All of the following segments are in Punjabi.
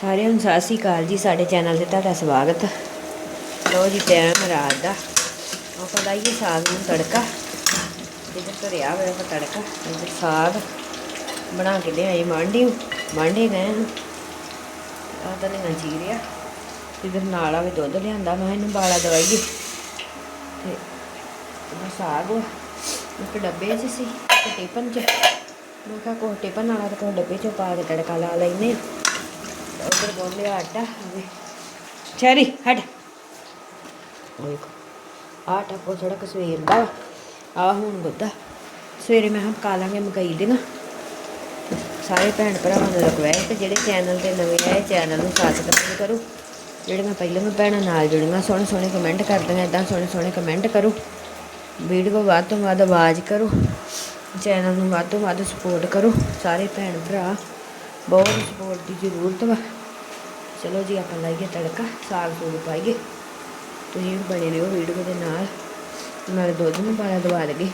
ਸਾਰਿਆਂ ਨੂੰ ਸਤਿ ਸ਼੍ਰੀ ਅਕਾਲ ਜੀ, ਸਾਡੇ ਚੈਨਲ ਤੇ ਤੁਹਾਡਾ ਸਵਾਗਤ। ਲੋ ਜੀ, ਟਾਈਮ ਰਾਤ ਦਾ। ਉਹ ਲਾਈਏ ਸਾਗ ਨੂੰ ਤੜਕਾ। ਇੱਧਰ ਧਰਿਆ ਹੋਇਆ ਵਾ ਤੜਕਾ, ਇੱਧਰ ਸਾਗ ਬਣਾ ਕੇ ਲਿਆਏ ਮਾਂਡੀ ਮਾਂਡੇ ਗਏ ਨੂੰ ਤਾਂ ਨਹੀਂ ਚੀਰਿਆ ਇੱਧਰ ਨਾਲ ਆਵੇ ਦੁੱਧ ਲਿਆਂਦਾ, ਮੈਂ ਇਹਨੂੰ ਬਾਲਾ ਦਵਾਈਏ। ਤੇ ਇਹਦਾ ਸਾਗ ਇੱਕ ਡੱਬੇ 'ਚ ਸੀ, ਇੱਕ ਟਿਫਨ 'ਚ। ਮੈਂ ਕਿਹਾ ਕੋਈ ਟਿਫਨ ਵਾਲਾ ਤੇ ਕੋਈ ਡੱਬੇ 'ਚੋਂ ਪਾ ਕੇ ਤੜਕਾ ਲਾ ਲੈਨੇ ਆ ਉਧਰ ਬੋਲੇ ਆਟਾ ਹੋਵੇ ਚੈਰੀ ਹਟ। ਉਹ ਦੇਖੋ ਆਟਾ ਕੋ ਥੋੜਾ ਸਵੇਰ ਦਾ ਆ ਹੁਣ ਗੁੱਦਾ। ਸਵੇਰੇ ਮੈਂ ਹਾਂ ਪਕਾ ਲਾਂਗੇ ਮਕਈ ਦੀਆਂ। ਸਾਰੇ ਭੈਣ ਭਰਾਵਾਂ ਨੂੰ ਰਿਕਵੈਸਟ ਜਿਹੜੇ ਚੈਨਲ ਤੇ ਨਵੇਂ ਆਏ ਚੈਨਲ ਨੂੰ ਸਬਸਕ੍ਰਾਈਬ ਕਰੋ। ਜਿਹੜੀਆਂ ਪਹਿਲਾਂ ਮੈਂ ਭੈਣਾਂ ਨਾਲ ਜੁੜੀਆਂ, ਸੋਹਣੇ ਸੋਹਣੇ ਕਮੈਂਟ ਕਰਦੀਆਂ ਇਦਾਂ ਸੋਹਣੇ ਸੋਹਣੇ ਕਮੈਂਟ ਕਰੋ। ਵੀਡੀਓ ਵੱਧ ਤੋਂ ਵੱਧ ਆਵਾਜ਼ ਕਰੋ। ਚੈਨਲ ਨੂੰ ਵੱਧ ਤੋਂ ਵੱਧ ਸਪੋਰਟ ਕਰੋ। ਸਾਰੇ ਭੈਣ ਭਰਾ, ਬਹੁਤ ਸਪੋਰਟ ਦੀ ਜ਼ਰੂਰਤ ਵਾ। ਚਲੋ ਜੀ, ਆਪਾਂ ਲਾਈਏ ਤੜਕਾ, ਸਾਗ ਸੂਗ ਪਾਈਏ। ਤੁਸੀਂ ਵੀ ਬਣੇ ਰਹੋ ਵੀਡੀਓ ਦੇ ਨਾਲ। ਨਾਲ ਦੁੱਧ ਨੂੰ ਪਾਲਾ ਦਵਾ ਲਗੇ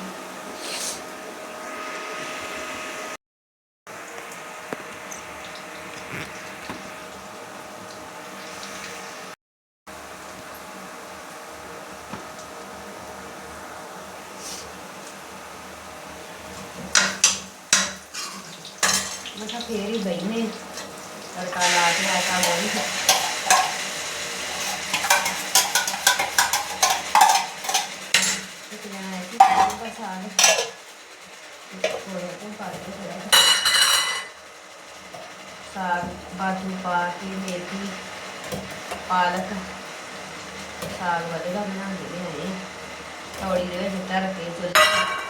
ਮੈਂ ਕਿਹਾ ਫੇਰ ਹੀ ਬੈਨੇ ਤੜਕਾ ਲਾ ਕੇ ਆ ਕੰਮ ਪਾ ਕੇ ਥੋੜਾ ਸਾਗ, ਬਾਜੂ ਪਾ ਕੇ ਮੇਥੀ, ਪਾਲਕ। ਸਾਗ ਵਧੇਗਾ ਬਣਾਉਂਦੇ ਨੇ। ਆਏ ਤੌੜੀ ਦੇ ਵਿੱਚ ਧਰ ਕੇ ਚੁੱਲ੍ਹੇ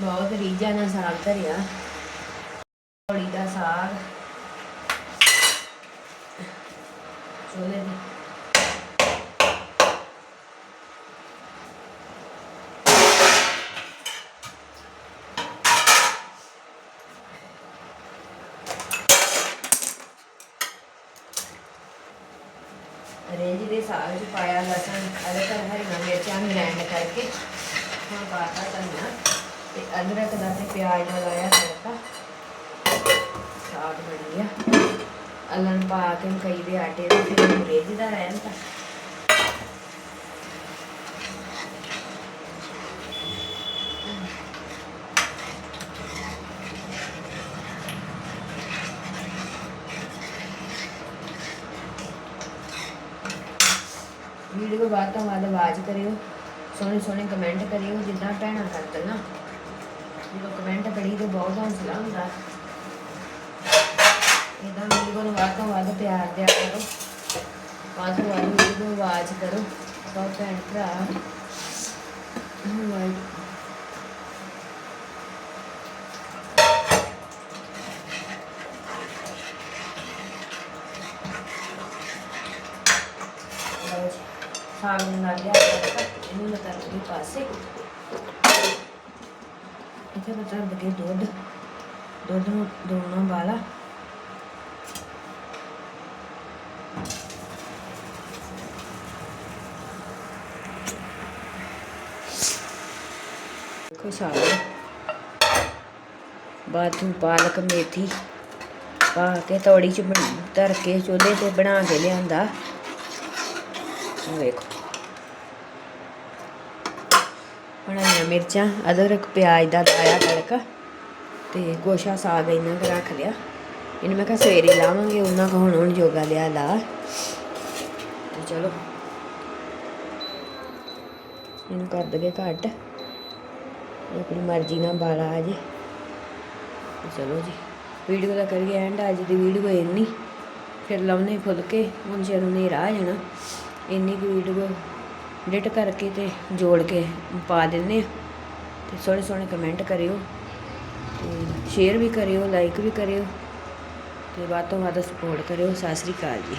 ਬਹੁਤ ਰੀਝਾਂ ਨਾਲ ਸਾਗ ਧਰਿਆ। ਤੌੜੀ ਦਾ ਸਾਗ। ਚੋਲੇ ਦੀ ਰੇਂਜ ਦੇ ਸਾਗ ਚ ਪਾਇਆ ਲਸਣ ਅਦਰਕ ਹਰੀਆਂ ਮਿਰਚਾਂ ਗ੍ਰੈਂਡ ਕਰਕੇ ਹੁਣ ਪਾਤਾ ਧਨੀਆ। ਤੇ ਅਦਰਕ ਦਾ ਤੇ ਪਿਆਜ਼ ਦਾ ਲਾਇਆ ਤੜਕਾ ਸਾਗ ਬਣ ਗਿਆ ਅਲਨ ਪਾ ਕੇ ਮਕਈ ਦੇ ਆਟੇ ਦੇ ਫਿਰ ਉਹਨੂੰ ਰਹਿਣ ਤਾਂ। ਵੀਡੀਓ ਬਾਅਦ ਤੋਂ ਬਾਅਦ ਆਵਾਜ਼ ਕਰਿਓ ਸੋਹਣੇ ਸੋਹਣੇ ਕਮੈਂਟ ਕਰਿਓ, ਜਿੱਦਾਂ ਭੈਣਾਂ ਕਰਦੀਆਂ। ਜਦੋਂ ਕਮੈਂਟ ਕਰੀ ਤੇ ਬਹੁਤ ਹੌਸਲਾ ਹੁੰਦਾ। ਇਦਾਂ ਵੀਡੀਓ ਨੂੰ ਵੱਧ ਤੋਂ ਵੱਧ ਪਿਆਰ ਦਿਆ ਕਰੋ। ਵੱਧ ਤੋਂ ਵੱਧ ਵੀਡੀਓ ਨੂੰ ਆਵਾਜ਼ ਕਰੋ। ਬਹੁਤ ਭੈਣ ਭਰਾ ਵਾਹਿਗੁਰੂ ਸਾਗ ਨੂੰ ਲਿਆ ਇਹਨੂੰ ਮੈਂ ਕਰ ਪਾਸੇ ਇੱਥੇ ਮੈਂ ਧਰ ਦਗੇ ਦੁੱਧ ਦੁੱਧ ਨੂੰ ਦੋਣਾ ਵਾਲਾ ਦੇਖੋ ਸਾਗ ਬਾਥੂ ਪਾਲਕ, ਮੇਥੀ ਪਾ ਕੇ ਤੌੜੀ ਚ ਬਣਾ ਧਰ ਕੇ ਚੁੱਲ੍ਹੇ ਤੇ ਬਣਾ ਕੇ ਲਿਆਂਦਾ। ਵੇਖੋ। ਬਣਾਈਆਂ ਮਿਰਚਾਂ, ਅਦਰਕ, ਪਿਆਜ਼ ਦਾ ਲਾਇਆ ਤੜਕਾ ਤੇ ਗੋਸ਼ਾ ਸਾਗ ਇਹਨਾਂ ਕੁ ਰੱਖ ਲਿਆ। ਇਹਨੂੰ ਮੈਂ ਕਿਹਾ ਸਵੇਰੇ ਲਾਵਾਂਗੇ, ਉਹਨਾਂ ਕੋ ਹੁਣ ਹੁਣ ਜੋਗਾ ਲਿਆ ਲਾ ਤੇ ਚਲੋ। ਇਹਨੂੰ ਕਰ ਦਗੇ ਘੱਟ। ਆਪਣੀ ਮਰਜ਼ੀ ਨਾਲ ਬਾਲਾ ਆ ਜੇ। ਚਲੋ ਜੀ, ਵੀਡੀਓ ਦਾ ਕਰੀਏ ਐਂਡ ਅੱਜ ਦੀ ਵੀਡੀਓ ਇੰਨੀ। ਫਿਰ ਲਾਉਨੇ ਫੁਲਕੇ, ਹੁਣ ਜਦੋਂ ਹਨੇਰਾ ਆ ਜਾਣਾ, ਇੰਨੀ ਕੁ ਵੀਡੀਓ ਐਡਿਟ ਕਰਕੇ ਤੇ ਜੋੜ ਕੇ ਪਾ ਦਿੰਦੇ ਆ। ਤੇ ਸੋਹਣੇ ਸੋਹਣੇ ਕਮੈਂਟ ਕਰਿਓ। ਤੇ ਸ਼ੇਅਰ ਵੀ ਕਰਿਓ ਲਾਈਕ ਵੀ ਕਰਿਓ। ਤੇ ਵੱਧ ਤੋਂ ਵੱਧ ਸਪੋਰਟ ਕਰਿਓ। ਸਤਿ ਸ੍ਰੀ ਅਕਾਲ ਜੀ।